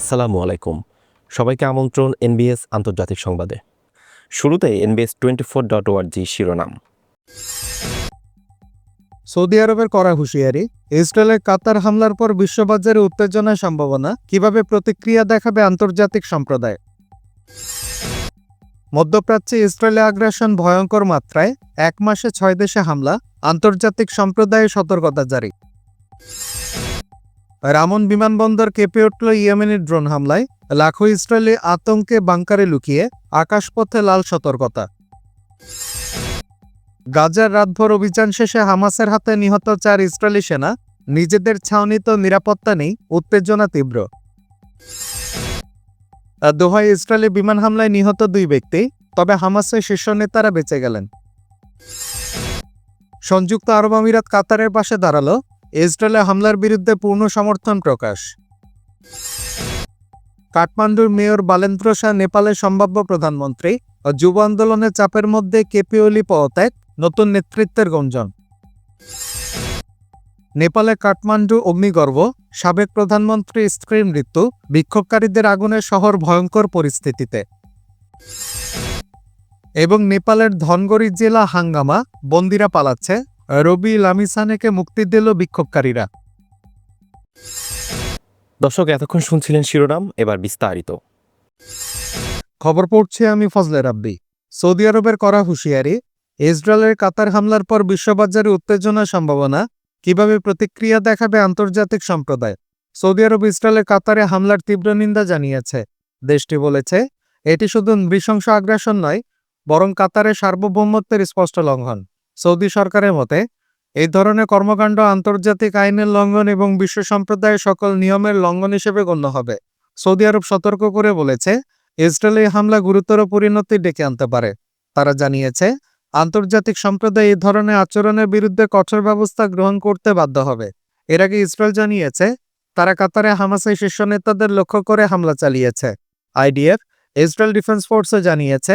আসসালামু আলাইকুম। সবাইকে আমন্ত্রণ এনবিএস আন্তর্জাতিক সংবাদে। শুরুতে এনবিএস টোয়েন্টি ফোর ডট ওয়ার্জি শিরোনাম। সৌদি আরবের করা হুঁশিয়ারি ইসরায়েলের কাতার হামলার পর বিশ্ববাজারে উত্তেজনার সম্ভাবনা, কীভাবে প্রতিক্রিয়া দেখাবে আন্তর্জাতিক সম্প্রদায়? মধ্যপ্রাচ্যে ইসরায়েলে আগ্রাসন ভয়ঙ্কর মাত্রায়, এক মাসে ছয় দেশে হামলা, আন্তর্জাতিক সম্প্রদায়ে সতর্কতা জারি। রামন বিমানবন্দর কেঁপে উঠল ইয়েমেনের ড্রোন হামলায়। লাখো ইসরায়েলি আতঙ্কে বাংকারে লুকিয়ে আকাশপথে লাল সতর্কতা। গাজার রাতভর অভিযান শেষে হামাসের হাতে নিহত চার ইসরায়েলি সেনা। নিজেদের ছাউনিত নিরাপত্তা নেই, উত্তেজনা তীব্র। দোহায় ইসরায়েলি বিমান হামলায় নিহত দুই ব্যক্তি, তবে হামাসের শীর্ষ নেতারা বেঁচে গেলেন। সংযুক্ত আরব আমিরাত কাতারের পাশে দাঁড়াল ইসরায়েলের হামলার বিরুদ্ধে পূর্ণ সমর্থন প্রকাশ। কাঠমান্ডুর মেয়র বালেন্দ্র শাহ নেপালের সম্ভাব্য প্রধানমন্ত্রী ও যুব আন্দোলনের চাপের মধ্যে কেপিওলি পদত্যাগ, নতুন নেতৃত্বের গঞ্জন। নেপালে কাঠমান্ডু অগ্নিগর্ভ, সাবেক প্রধানমন্ত্রী স্ত্রীর মৃত্যু, বিক্ষোভকারীদের আগুনে শহর ভয়ঙ্কর পরিস্থিতিতে। এবং নেপালের ধনগড়ি জেলা হাঙ্গামা, বন্দিরা পালাচ্ছে রবি লামিসানেকে মুক্তি দিল বিক্ষোভকারীরা। দর্শক এতক্ষণ শুনছিলেন শিরোনাম এবার বিস্তারিত। খবর পড়ছে আমি ফজলে রাব্বি। সৌদি আরবের করা হুঁশিয়ারি ইসরায়েলের কাতার হামলার পর বিশ্ববাজারে উত্তেজনার সম্ভাবনা কীভাবে প্রতিক্রিয়া দেখাবে আন্তর্জাতিক সম্প্রদায়? সৌদি আরব ইসরায়েলের কাতারে হামলার তীব্র নিন্দা জানিয়েছে। দেশটি বলেছে এটি শুধু নৃশংস আগ্রাসন নয় বরং কাতারের সার্বভৌমত্বের স্পষ্ট লঙ্ঘন। সৌদি সরকারের মতে, এই ধরনের কর্মকাণ্ড আন্তর্জাতিক আইনের লঙ্ঘন এবং বিশ্ব সম্প্রদায়ের সকল নিয়মের লঙ্ঘন হিসেবে গণ্য হবে। সৌদি আরব সতর্ক করে বলেছে, ইসরায়েলি হামলা গুরুতর পরিণতি ডেকে আনতে পারে। তারা জানিয়েছে, আন্তর্জাতিক সম্প্রদায় এই ধরনের আচরণের বিরুদ্ধে কঠোর ব্যবস্থা গ্রহণ করতে বাধ্য হবে। এর আগে ইসরায়েল জানিয়েছে, তারা কাতারে হামাসের শীর্ষ নেতাদের লক্ষ্য করে হামলা চালিয়েছে। আইডিএফ, ইসরায়েল ডিফেন্স ফোর্সও জানিয়েছে,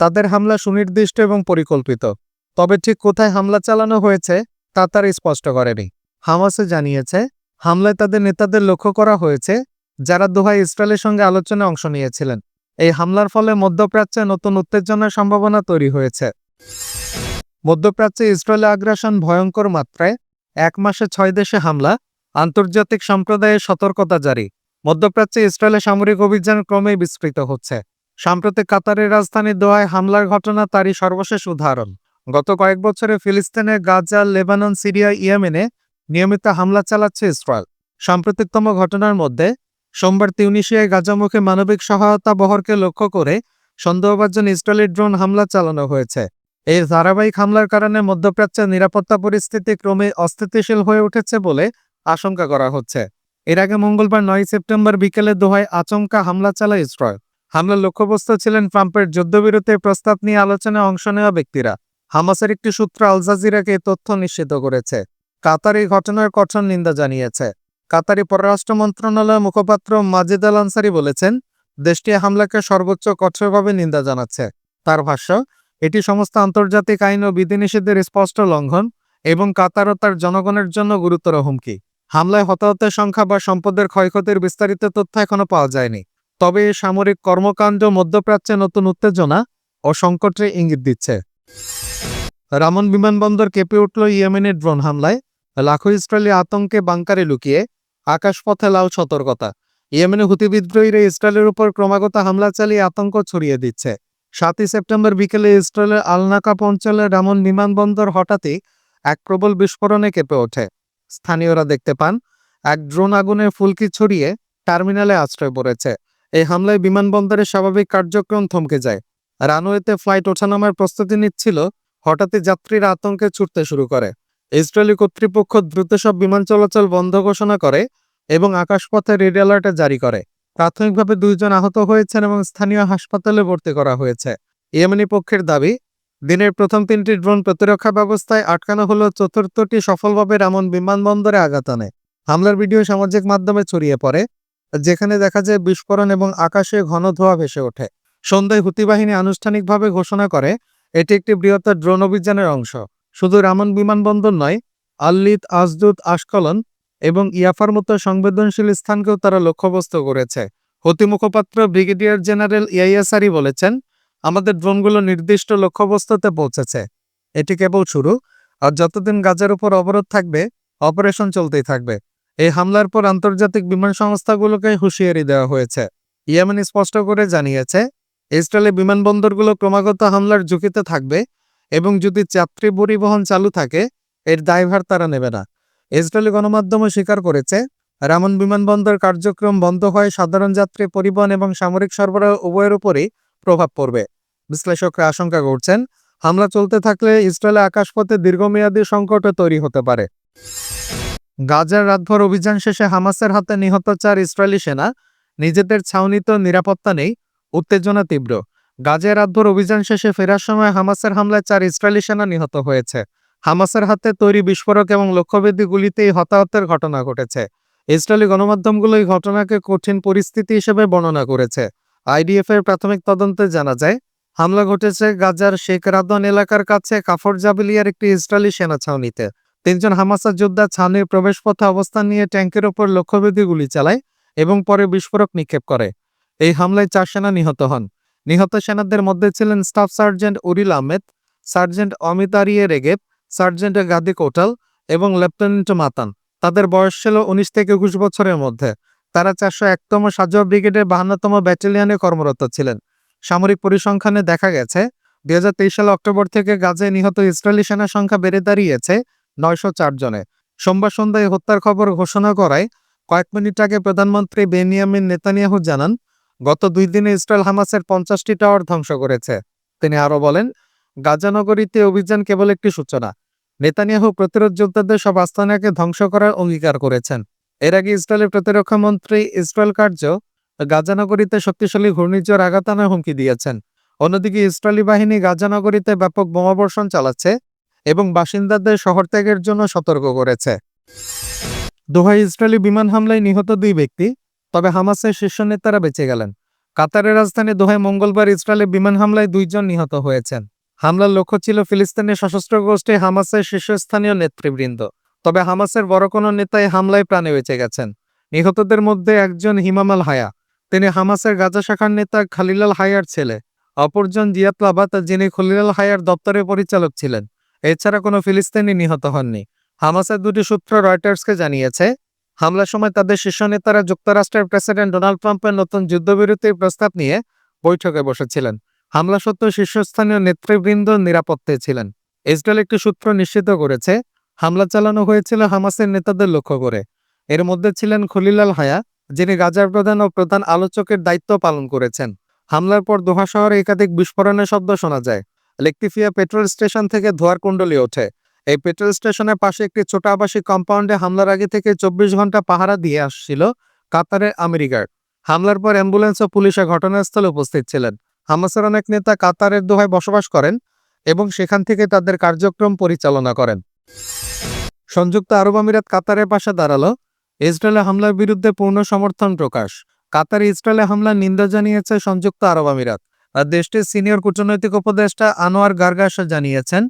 তাদের হামলা সুনির্দিষ্ট এবং পরিকল্পিত। তবে ঠিক কোথায় হামলা চালানো হয়েছে, তা তারা স্পষ্ট করেনি। হামাসে জানিয়েছে, হামলায় তাদের নেতাদের লক্ষ্য করা হয়েছে, যারা দোহায় ইসরায়েলের সঙ্গে আলোচনায় অংশ নিয়েছিলেন। এই হামলার ফলে মধ্যপ্রাচ্যে নতুন উত্তেজনার সম্ভাবনা তৈরি হয়েছে। মধ্যপ্রাচ্যে ইসরায়েলে আগ্রাসন ভয়ঙ্কর মাত্রায় এক মাসে ছয় দেশে হামলা, আন্তর্জাতিক সম্প্রদায়ের সতর্কতা জারি। মধ্যপ্রাচ্যে ইসরায়েলের সামরিক অভিযান ক্রমেই বিস্তৃত হচ্ছে। সাম্প্রতিক কাতারের রাজধানী দোহায় হামলার ঘটনা তারই সর্বশেষ উদাহরণ। গত কয়েক বছরে ফিলিস্তিনে, গাজা, লেবানন, সিরিয়া, ইয়েমেনে নিয়মিত হামলা চালাচ্ছে ইসরায়েল। সাম্প্রতিকতম ঘটনার মধ্যে সোমবার তিউনিশিয়ায় গাজামুখে মানবিক সহায়তা বহরকে লক্ষ্য করে সন্দেহভাজন ইসরায়েলি ড্রোন হামলা চালানো হয়েছে। এই ধারাবাহিক হামলার কারণে মধ্যপ্রাচ্যের নিরাপত্তা পরিস্থিতি ক্রমে অস্থিতিশীল হয়ে উঠেছে বলে আশঙ্কা করা হচ্ছে। এর আগে মঙ্গলবার নয় সেপ্টেম্বর বিকেলে দোহায় আচমকা হামলা চালায় ইসরায়েল। হামলার লক্ষ্যবস্তু ছিলেন ট্রাম্পের যুদ্ধবিরতির প্রস্তাব নিয়ে আলোচনায় অংশ নেওয়া ব্যক্তিরা। হামাসের একটি সূত্র আল জাজিরাকে তথ্য নিশ্চিত করেছে। কাতার এই ঘটনার কঠোর নিন্দা জানিয়েছে। কাতারি পররাষ্ট্র মন্ত্রণালয়ের মুখপাত্র মাজিদ আল আনসারি বলেছেন, দেশটি হামলাকে সর্বোচ্চ কঠোরভাবে নিন্দা জানাচ্ছে। তার ভাষ্য, এটি সমস্ত আন্তর্জাতিক আইন ও বিধিনিষেধের স্পষ্ট লঙ্ঘন এবং কাতার ও তার জনগণের জন্য গুরুতর হুমকি। হামলায় হতাহতের সংখ্যা বা সম্পদের ক্ষয়ক্ষতির বিস্তারিত তথ্য এখনও পাওয়া যায়নি। তবে এই সামরিক কর্মকাণ্ড মধ্যপ্রাচ্যে নতুন উত্তেজনা ও সংকটের ইঙ্গিত দিচ্ছে। রামন বিমানবন্দর কেঁপে উঠল ইয়েমেনের ড্রোন হামলায়। লাখো ইসরায়েলি আতঙ্কে বাংকারে লুকিয়ে আকাশপথে লাল সতর্কতা। ইয়েমেনে হুতি বিদ্রোহীরা ইসরায়েলের উপর ক্রমাগত হামলা চালিয়ে আতঙ্ক ছড়িয়ে দিচ্ছে। সাতই সেপ্টেম্বর বিকেলে ইসরায়েলের আলনাকাপ অঞ্চলের রামন বিমানবন্দর হঠাৎই এক প্রবল বিস্ফোরণে কেঁপে ওঠে। স্থানীয়রা দেখতে পান, এক ড্রোন আগুনের ফুলকি ছড়িয়ে টার্মিনালে আশ্রয় পড়েছে। এই হামলায় বিমানবন্দরের স্বাভাবিক কার্যক্রম থমকে যায়। রানওয়েতে ফ্লাইট ওঠানামার প্রস্তুতি নিচ্ছিল। হঠাৎই যাত্রীরা আতঙ্কে ছুটতে শুরু করে। ইসরায়েলি কর্তৃপক্ষ দ্রুত সব বিমান চলাচল বন্ধ ঘোষণা করে এবং আকাশপথে রেড অ্যালার্ট জারি করে। প্রাথমিকভাবে দুইজন আহত হয়েছেন এবং স্থানীয় হাসপাতালে ভর্তি করা হয়েছে। ইয়েমেনি পক্ষের দাবি, দিনের প্রথম তিনটি ড্রোন প্রতিরক্ষা ব্যবস্থায় আটকানো হলো চতুর্থটি সফলভাবে রামন বিমানবন্দরে আঘাত আনে। হামলার ভিডিও সামাজিক মাধ্যমে ছড়িয়ে পড়ে, যেখানে দেখা যায় বিস্ফোরণ এবং আকাশে ঘন ধোঁয়া ভেসে ওঠে। সন্ধ্যায় হুতি বাহিনী আনুষ্ঠানিকভাবে ঘোষণা করে, এটি একটি বৃহত্তর ড্রোন অভিযানের অংশ। শুধু রামন বিমানবন্দর নয়, আল্লিত আজদুত আশকলন এবং ইয়াফার মতো সংবেদনশীল স্থানকেও তারা লক্ষ্যবস্ত করেছে। অতি মুখপাত্র ব্রিগেডিয়ার জেনারেল ইয়াইয়াসারি বলেছেন, আমাদের ড্রোনগুলো নির্দিষ্ট লক্ষ্যবস্তুতে পৌঁছেছে। এটি কেবল শুরু, আর যতদিন গাজার উপর অবরোধ থাকবে, অপারেশন চলতেই থাকবে। এই হামলার পর আন্তর্জাতিক বিমান সংস্থাগুলোকে হুঁশিয়ারি দেওয়া হয়েছে। ইয়েমেন স্পষ্ট করে জানিয়েছে ইসরায়েলি বিমানবন্দরগুলো ক্রমাগত হামলার ঝুঁকিতে থাকবে এবং যদি যাত্রী পরিবহন চালু থাকে, এর দায়ভার তারা নেবে না। ইসরায়েলি গণমাধ্যমও স্বীকার করেছে, রামন বিমানবন্দর কার্যক্রম বন্ধ হয় সাধারণ যাত্রী পরিবহন এবং সামরিক সরবরাহ উভয়ের উপরই প্রভাব পড়বে। বিশ্লেষকরা আশঙ্কা করছেন, হামলা চলতে থাকলে ইসরায়েলে আকাশপথে দীর্ঘমেয়াদী সংকটও তৈরি হতে পারে। গাজার রাতভর অভিযান শেষে হামাসের হাতে নিহত চার ইসরায়েলি সেনা, নিজেদের ছাউনিতে নিরাপত্তা নেই উত্তেজনা তীব্র। গাজায় রাতভর অভিযান শেষে ফেরার সময় হামাসের হামলায় চার ইসরায়েলি সেনা নিহত হয়েছে। হামাসের হাতে তৈরি বিস্ফোরক এবং লক্ষ্যভেদী গুলিতেই হতাহতের ঘটনা ঘটেছে। ইসরায়েলি গণমাধ্যমগুলো এই ঘটনাকে কঠিন পরিস্থিতি হিসেবে বর্ণনা করেছে। আইডিএফ এর প্রাথমিক তদন্তে জানা যায়, হামলা ঘটেছে গাজার শেখ রাদন এলাকার কাছে কাফর জাবিলিয়ার একটি ইসরায়েলি সেনা ছাউনিতে। তিনজন হামাসা যোদ্ধা ছাউনির প্রবেশপথে অবস্থান নিয়ে ট্যাঙ্কের ওপর লক্ষ্যভেদী গুলি চালায় এবং পরে বিস্ফোরক নিক্ষেপ করে। এই হামলায় চার সেনা নিহত হন। নিহত সেনাদের মধ্যে ছিলেন staff sergeant Uriel Ahmed, sergeant Amit Arye রেগেব, sergeant Gadi Kotal এবং লেফটেন্যান্ট মাতান। তাদের বয়স ছিল উনিশ থেকে একুশ বছরের মধ্যে। তারা চারশো একতম সাজোয়া ব্রিগেডের বাহান্নতম ব্যাটালিয়নে কর্মরত ছিলেন। সামরিক পরিসংখ্যানে দেখা গেছে, দুই হাজার তেইশ সালে অক্টোবর থেকে গাজে নিহত ইসরায়েলি সেনার সংখ্যা বেড়ে দাঁড়িয়েছে নয়শো চার জনে। সোমবার সন্ধ্যায় হত্যার খবর ঘোষণা করায় কয়েক মিনিট আগে প্রধানমন্ত্রী বেনিয়ামিন নেতানিয়াহু জানান গত দুই দিনে ইসরায়েল হামাসের পঞ্চাশটি টাওয়ার ধ্বংস করেছে। তিনি আরও বলেন গাজানগরীতে অভিযান কেবল একটি সূচনা। নেতানিয়াহু প্রতিরোধ যোদ্ধাদের সব আস্তানাকে ধ্বংস করার অঙ্গীকার করেছেন। এর আগে ইসরায়েলের প্রতিরক্ষা মন্ত্রী ইসরায়েল কার্য গাজানগরীতে শক্তিশালী ঘূর্ণিঝড় আঘাত আনার হুমকি দিয়েছেন। অন্যদিকে ইসরায়েলি বাহিনী গাজানগরীতে ব্যাপক বোমাবর্ষণ চালাচ্ছে এবং বাসিন্দাদের শহর ত্যাগের জন্য সতর্ক করেছে। দোহায় ইসরায়েলি বিমান হামলায় নিহত দুই ব্যক্তি তবে হামাসের শীর্ষ নেতারা বেঁচে গেলেন। কাতারের রাজধানী দোহায় মঙ্গলবার ইসরায়েলি বিমান হামলায় দুইজন নিহত হয়েছেন। হামলার লক্ষ্য ছিল ফিলিস্তিনের সশস্ত্র গোষ্ঠী হামাসের শীর্ষস্থানীয় নেতৃবৃন্দ। তবে হামাসের বড় কোনো নেতাই হামলায় প্রাণে বেঁচে গেছেন। নিহতদের মধ্যে একজন হিমামাল হায়া, তিনি হামাসের গাজা শাখার নেতা খালিলাল হায়ার ছেলে। অপরজন জিয়াত লাবাত, যিনি খলিলাল হায়ার দপ্তরের পরিচালক ছিলেন। এছাড়া কোনো ফিলিস্তিনি নিহত হননি। হামাসের দুটি সূত্র রয়টার্সকে জানিয়েছে হামলার সময় তাদের শীর্ষ নেতারা যুক্তরাষ্ট্রের প্রেসিডেন্ট ডোনাল্ড ট্রাম্পের নতুন যুদ্ধবিরতির প্রস্তাব নিয়ে বৈঠকে বসেছিলেন। হামলা সত্ত্বেও শীর্ষস্থানীয় নেতৃবৃন্দ নিরাপত্তায় ছিলেন। ইসরায়েল একটি সূত্র নিশ্চিত করেছে, হামলা চালানো হয়েছিল হামাসের নেতাদের লক্ষ্য করে। এর মধ্যে ছিলেন খলিলাল হায়া, যিনি গাজার প্রধান ও প্রধান আলোচকের দায়িত্ব পালন করেছেন। হামলার পর দোহা শহরে একাধিক বিস্ফোরণের শব্দ শোনা যায়। লেকটিফিয়া পেট্রোল স্টেশন থেকে ধোয়ার কুণ্ডলি ওঠে। এই পেট্রোল স্টেশনের পাশে একটি ছোট আবাসিক কম্পাউন্ডে হামলার আগে থেকে চব্বিশ ঘণ্টা পাহারা দিয়ে আসছিল কাতারের আমেরিকার। হামলার পর অ্যাম্বুলেন্স ও পুলিশে ঘটনাস্থলে উপস্থিত ছিলেন। হামাসের অনেক নেতা কাতারের দোহায় বসবাস করেন এবং সেখান থেকে তাদের কার্যক্রম পরিচালনা করেন। সংযুক্ত আরব আমিরাত কাতারের পাশে দাঁড়াল ইসরায়েলে হামলার বিরুদ্ধে পূর্ণ সমর্থন প্রকাশ। কাতার ইসরায়েলে হামলার নিন্দা জানিয়েছে সংযুক্ত আরব আমিরাত। আর দেশটির সিনিয়র কূটনৈতিক উপদেষ্টা আনোয়ার গার্গাস জানিয়েছেন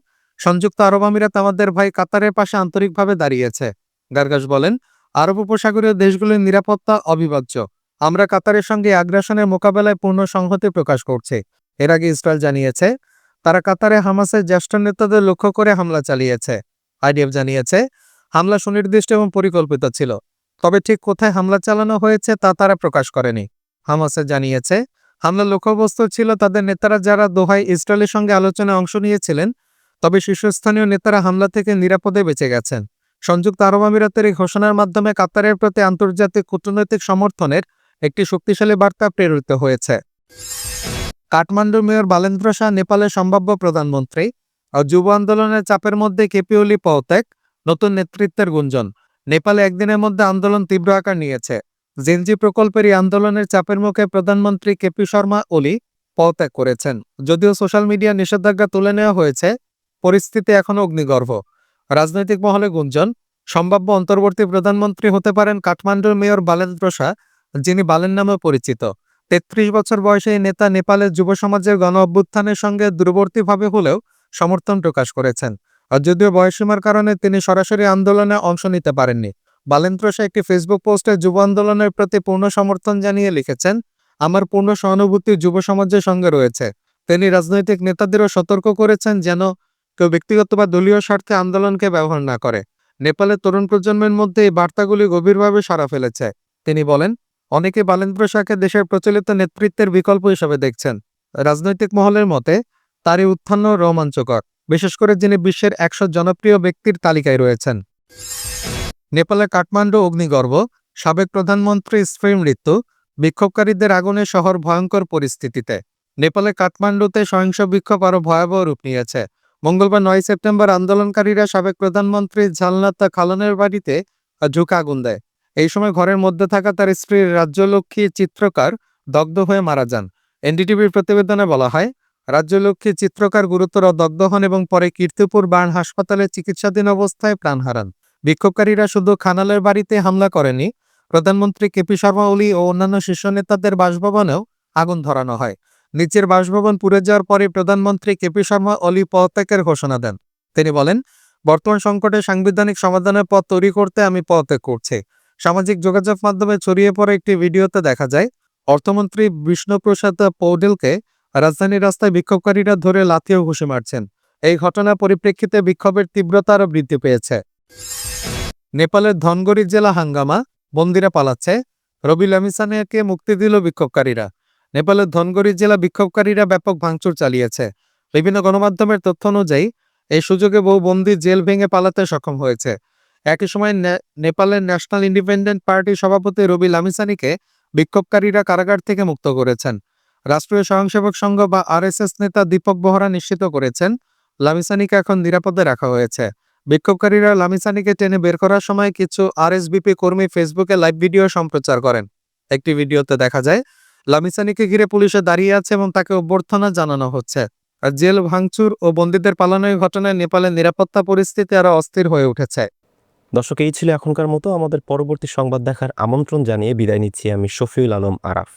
সংযুক্ত আরব আমিরাত আমাদের ভাই কাতারের পাশে আন্তরিকভাবে দাঁড়িয়েছে। গার্গাস বলেন, আরব উপসাগরীয় দেশগুলির নিরাপত্তা অবিভাজ্য। আমরা কাতারের সঙ্গে আগ্রাসনের মোকাবেলায় পূর্ণ সংহতি প্রকাশ করছি। এর আগে ইসরায়েল জানিয়েছে, তারা কাতারে হামাসের জ্যেষ্ঠ নেতাদের লক্ষ্য করে হামলা চালিয়েছে। আইডিএফ জানিয়েছে, হামলা সুনির্দিষ্ট এবং পরিকল্পিত ছিল। তবে ঠিক কোথায় হামলা চালানো হয়েছে তা তারা প্রকাশ করেনি। হামাসে জানিয়েছে, হামলার লক্ষ্যবস্তু ছিল তাদের নেতারা যারা দোহায় ইসরায়েলের সঙ্গে আলোচনায় অংশ নিয়েছিলেন তবে শীর্ষস্থানীয় নেতারা হামলা থেকে নিরাপদে বেঁচে গেছেন। সংযুক্ত আরব আমিরাতের এই ঘোষণার মাধ্যমে কাতারের প্রতি আন্তর্জাতিক কূটনৈতিক সমর্থনের একটি শক্তিশালী বার্তা প্রেরিত হয়েছে। কাঠমান্ডুর মেয়র বালেন্দ্র শাহ নেপালের সম্ভাব্য প্রধানমন্ত্রী আর যুব আন্দোলনের চাপের মধ্যে কেপি ওলি পৌত্যাগ নতুন নেতৃত্বের গুঞ্জন। নেপালে একদিনের মধ্যে আন্দোলন তীব্র আকার নিয়েছে। জেনজি প্রকল্পের এই আন্দোলনের চাপের মুখে প্রধানমন্ত্রী কেপি শর্মা ওলি পদত্যাগ করেছেন। যদিও সোশ্যাল মিডিয়া নিষেধাজ্ঞা তুলে নেওয়া হয়েছে পরিস্থিতি এখনও অগ্নিগর্ভ। রাজনৈতিক মহলে গুঞ্জন, সম্ভাব্য অন্তর্বর্তী প্রধানমন্ত্রী হতে পারেন কাঠমান্ডুর মেয়র বালেন্দ্র শাহ, যিনি বালেন নামে পরিচিত। তেত্রিশ বছর বয়সে এই নেতা নেপালের যুব সমাজের গণ অভ্যুত্থানের সঙ্গে দূরবর্তীভাবে হলেও সমর্থন প্রকাশ করেছেন। যদিও বয়সীমার কারণে তিনি সরাসরি আন্দোলনে অংশ নিতে পারেননি। বালেন্দ্র শাহ একটি ফেসবুক পোস্টে যুব আন্দোলনের প্রতি পূর্ণ সমর্থন জানিয়ে লিখেছেন, আমার পূর্ণ সহানুভূতি যুব সমাজের সঙ্গে রয়েছে। তিনি রাজনৈতিক নেতাদেরও সতর্ক করেছেন যেন কেউ ব্যক্তিগত বা দলীয় স্বার্থে আন্দোলনকে ব্যবহার না করে। নেপালের তরুণ প্রজন্মের মধ্যে এই বার্তাগুলি গভীরভাবে সাড়া ফেলেছে। তিনি বলেন, অনেকে বালেন্দ্র শাহকে দেশের প্রচলিত নেতৃত্বের বিকল্প হিসেবে দেখছেন। রাজনৈতিক মহলের মতে তার এই উত্থান রোমাঞ্চকর, বিশেষ করে যিনি বিশ্বের একশো জনপ্রিয় ব্যক্তির তালিকায় রয়েছেন। নেপালের কাঠমান্ডু অগ্নিগর্ভ, সাবেক প্রধানমন্ত্রী স্ত্রীর মৃত্যু, বিক্ষোভকারীদের আগুনে শহর ভয়ঙ্কর পরিস্থিতিতে। নেপালের কাঠমান্ডুতে সহিংস বিক্ষোভ আরও ভয়াবহ রূপ নিয়েছে। মঙ্গলবার নয় সেপ্টেম্বর আন্দোলনকারীরা সাবেক প্রধানমন্ত্রী ঝালনাত্তা খালনের বাড়িতে ঝুঁকা আগুন দেয়। এই সময় ঘরের মধ্যে থাকা তার স্ত্রীর রাজ্যলক্ষ্মী চিত্রকার দগ্ধ হয়ে মারা যান। এনডিটিভির প্রতিবেদনে বলা হয়, রাজ্যলক্ষ্মী চিত্রকার গুরুতর দগ্ধ হন এবং পরে কীর্তিপুর বার্ন হাসপাতালে চিকিৎসাধীন অবস্থায় প্রাণ হারান। বিক্ষোভকারীরা শুধু খানালের বাড়িতে হামলা করেনি, প্রধানমন্ত্রী কেপি শর্মা ওলি ও অন্যান্য শীর্ষ নেতাদের বাসভবনেও আগুন ধরানো হয়। নিচের বাসভবন পুড়ে যাওয়ার পরে প্রধানমন্ত্রী কেপি শর্মা অলি পদত্যাগের ঘোষণা দেন। তিনি বলেন, বর্তমান সংকটে সাংবিধানিক সমাধানের পথ তৈরি করতে আমি পদত্যাগ করছি। সামাজিক যোগাযোগ মাধ্যমে ছড়িয়ে পড়া একটি ভিডিওতে দেখা যায়, অর্থমন্ত্রী বিষ্ণুপ্রসাদ পৌডেলকে রাজধানীর রাস্তায় বিক্ষোভকারীরা ধরে লাথি ও ঘুষি মারছেন। এই ঘটনার পরিপ্রেক্ষিতে বিক্ষোভের তীব্রতা আরও বৃদ্ধি পেয়েছে। নেপালের ধনগড়ি জেলা হাঙ্গামা, বন্দিরা পালাচ্ছে। রবি লামিসানিয়াকে মুক্তি দিল বিক্ষোভকারীরা। নেপালের ধনগড়ি জেলা বিক্ষোভকারীরা ব্যাপক ভাঙচুর চালিয়েছে। বিভিন্ন গণমাধ্যমের তথ্য অনুযায়ী, এই সুযোগে বহু বন্দী জেল ভেঙে পালাতে সক্ষম হয়েছে। একই সময় নেপালের ন্যাশনাল ইন্ডিপেন্ডেন্ট পার্টির সভাপতি রবি লামিসানিকে বিক্ষোভকারীরা কারাগার থেকে মুক্ত করেছেন। রাষ্ট্রীয় স্বয়ংসেবক সংঘ বা আরএসএস নেতা দীপক বহরা নিশ্চিত করেছেন, লামিসানিকে এখন নিরাপদে রাখা হয়েছে। বিক্ষোভকারীরা লামিসানিকে টেনে বের করার সময় কিছু আরএসবিপি কর্মী ফেসবুকে লাইভ ভিডিও সম্প্রচার করেন। একটি ভিডিওতে দেখা যায় লামিসানিকে ঘিরে পুলিশে দাঁড়িয়ে আছে এবং তাকে অভ্যর্থনা জানানো হচ্ছে। আর জেল ভাঙচুর ও বন্দীদের পালানোর ঘটনায় নেপালের নিরাপত্তা পরিস্থিতি আরও অস্থির হয়ে উঠেছে। দর্শক, এই ছিল এখনকার মতো। আমাদের পরবর্তী সংবাদ দেখার আমন্ত্রণ জানিয়ে বিদায় নিচ্ছি আমি শফিউল আলম আরাফ।